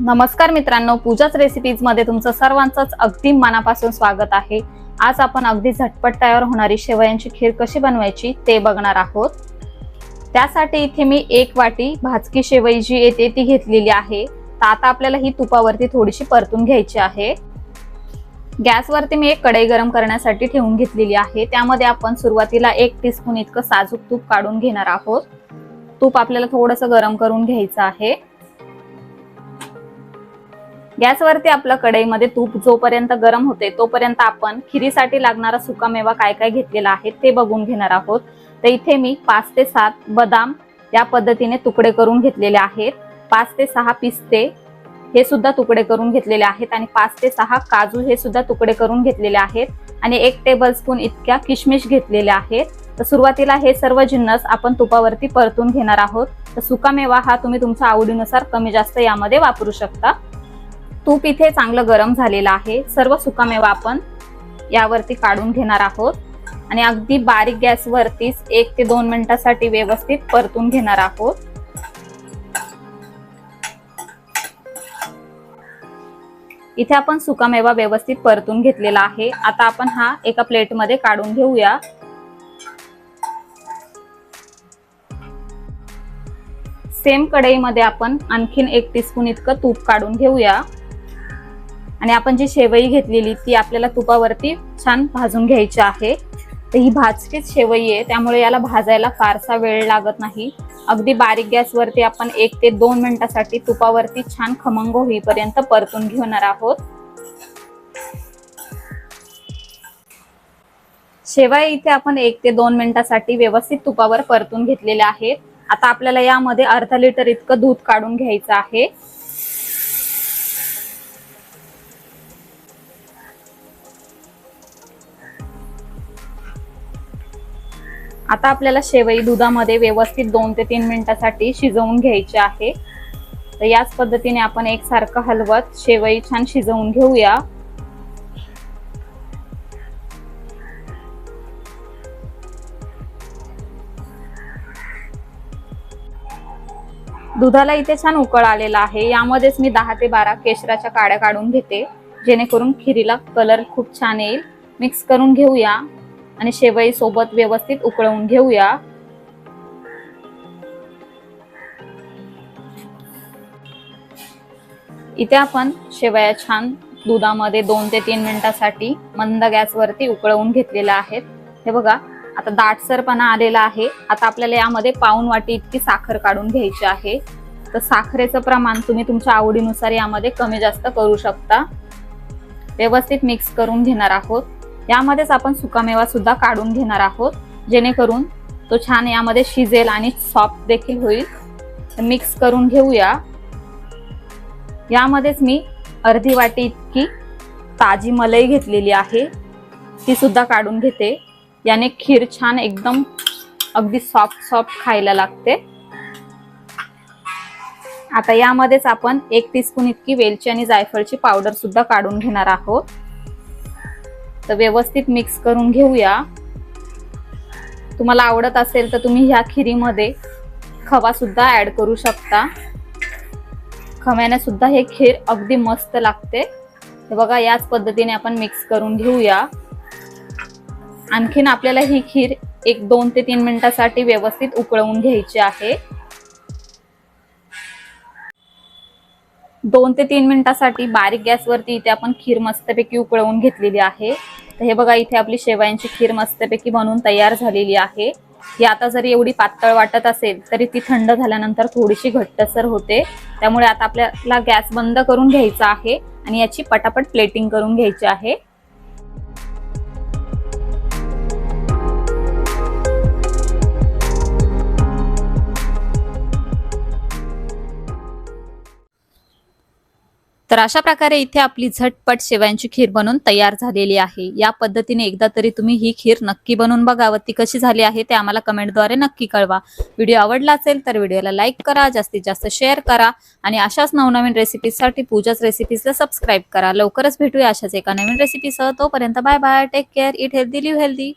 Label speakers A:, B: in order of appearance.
A: नमस्कार मित्रांनो पूजाच रेसिपीजमध्ये तुमचं सर्वांचंच अगदी मनापासून स्वागत आहे. आज आपण अगदी झटपट तयार होणारी शेवयांची खीर कशी बनवायची ते बघणार आहोत. त्यासाठी इथे मी एक वाटी भाजकी शेवई जी येते ती घेतलेली आहे. तर आता आपल्याला ही तुपावरती थोडीशी परतून घ्यायची आहे. गॅसवरती मी एक कढई गरम करण्यासाठी ठेवून घेतलेली आहे. त्यामध्ये आपण सुरुवातीला एक टीस्पून इतकं साजूक तूप काढून घेणार आहोत. तूप आपल्याला थोडंसं गरम करून घ्यायचं आहे. गॅसवरती आपलं कढईमध्ये तूप जोपर्यंत गरम होते तोपर्यंत आपण खिरीसाठी लागणारा सुकामेवा काय काय घेतलेला आहे ते बघून घेणार आहोत. तर इथे मी पाच ते सात बदाम या पद्धतीने तुकडे करून घेतलेले आहेत. पाच ते सहा पिस्ते हे सुद्धा तुकडे करून घेतलेले आहेत आणि पाच ते सहा काजू हे सुद्धा तुकडे करून घेतलेले आहेत. आणि एक टेबल स्पून इतक्या किशमिश घेतलेल्या आहेत. तर सुरुवातीला हे सर्व जिन्नस आपण तुपावरती परतून घेणार आहोत. तर सुकामेवा हा तुम्ही तुमच्या आवडीनुसार कमी जास्त यामध्ये वापरू शकता. तूप इथे चांगलं गरम झालेलं आहे. सर्व सुकामेवा आपण यावरती काढून घेणार आहोत. आणि अगदी बारीक गॅसवरतीच एक ते दोन मिनिटासाठी व्यवस्थित परतून घेणार आहोत. इथे आपण सुकामेवा व्यवस्थित परतून घेतलेला आहे. आता आपण हा एका प्लेटमध्ये काढून घेऊया. सेम कढईमध्ये आपण आणखीन एक टीस्पून इतकं तूप काढून घेऊया. आणि आपण जी शेवई घेतलेली ती आपल्याला तुपावरती छान भाजून घ्यायची आहे. तर ही भाजकीच शेवई आहे त्यामुळे याला भाजायला फारसा वेळ लागत नाही. अगदी बारीक गॅसवरती आपण एक ते दोन मिनिटासाठी तुपावरती छान खमंग होईपर्यंत परतून घेणार आहोत. शेवया इथे आपण एक ते दोन मिनिटासाठी व्यवस्थित तुपावर परतून घेतलेल्या आहेत. आता आपल्याला यामध्ये अर्धा लिटर इतकं दूध काढून घ्यायचं आहे. आता आपल्याला शेवई दुधामध्ये व्यवस्थित दोन ते तीन मिनिटासाठी शिजवून घ्यायची आहे. तर याच पद्धतीने आपण एकसारखं हलवत शेवई छान शिजवून घेऊया. दुधाला इथे छान उकळ आलेला आहे. यामध्येच मी दहा ते बारा केशराच्या काड्या काढून घेते. जेणेकरून खिरीला कलर खूप छान येईल. मिक्स करून घेऊया. आणि शेवई सोबत व्यवस्थित उकळवून घेऊया. इथे आपण शेवया छान दुधामध्ये दोन ते तीन मिनिटासाठी मंद गॅसवरती उकळवून घेतलेल्या आहेत. हे बघा आता दाटसरपणा आलेला आहे. आता आपल्याला यामध्ये पाऊन वाटी इतकी साखर काढून घ्यायची आहे. तर साखरेचं प्रमाण तुम्ही तुमच्या आवडीनुसार यामध्ये कमी जास्त करू शकता. व्यवस्थित मिक्स करून घेणार आहोत. यामध्येच आपण सुकामेवा सुद्धा काढून घेणार आहोत जेणेकरून तो छान यामध्ये शिजेल आणि सॉफ्ट देखील होईल. मिक्स करून घेऊया. यामध्येच मी अर्धी वाटी इतकी ताजी मलई घेतलेली आहे. ती सुद्धा काढून घेते. याने खीर छान एकदम अगदी सॉफ्ट सॉफ्ट खायला लागते. आता यामध्येच आपण एक टीस्पून इतकी वेलची आणि जायफळची पावडर सुद्धा काढून घेणार आहोत. तर व्यवस्थित मिक्स करून घेऊया. तुम्हाला आवडत असेल तर तुम्ही ह्या खिरीमध्ये खवा सुद्धा ऍड करू शकता. खव्याने सुद्धा हे खीर अगदी मस्त लागते. तर बघा याच पद्धतीने आपण मिक्स करून घेऊया. आणखीन आपल्याला ही खीर एक दोन ते तीन मिनिटासाठी व्यवस्थित उकळवून घ्यायची आहे. दोन ते तीन मिनिटासाठी बारीक गॅसवरती इथे आपण खीर मस्तपैकी उकळवून घेतलेली आहे. तर हे बघा इथे आपली शेवयांची खीर मस्तपैकी बनवून तयार झालेली आहे. ही आता जरी एवढी पातळ वाटत असेल तरी ती थंड झाल्यानंतर थोडीशी घट्टसर होते. त्यामुळे आता आपल्याला गॅस बंद करून घ्यायचा आहे आणि याची पटापट प्लेटिंग करून घ्यायची आहे. तर अशा प्रकारे इथे आपली झटपट शेवयांची खीर बनवून तयार झालेली आहे. या पद्धतीने एकदा तरी तुम्ही ही खीर नक्की बनवून बघा. व ती कशी झाली आहे ते आम्हाला कमेंटद्वारे नक्की कळवा. व्हिडिओ आवडला असेल तर व्हिडिओला लाईक करा जास्तीत जास्त शेअर करा आणि अशाच नवनवीन रेसिपीजसाठी पूजाच रेसिपीजला सबस्क्राईब करा. लवकरच भेटूया अशाच एका नवीन रेसिपीसह. तोपर्यंत bye bye take care eat healthy live healthy.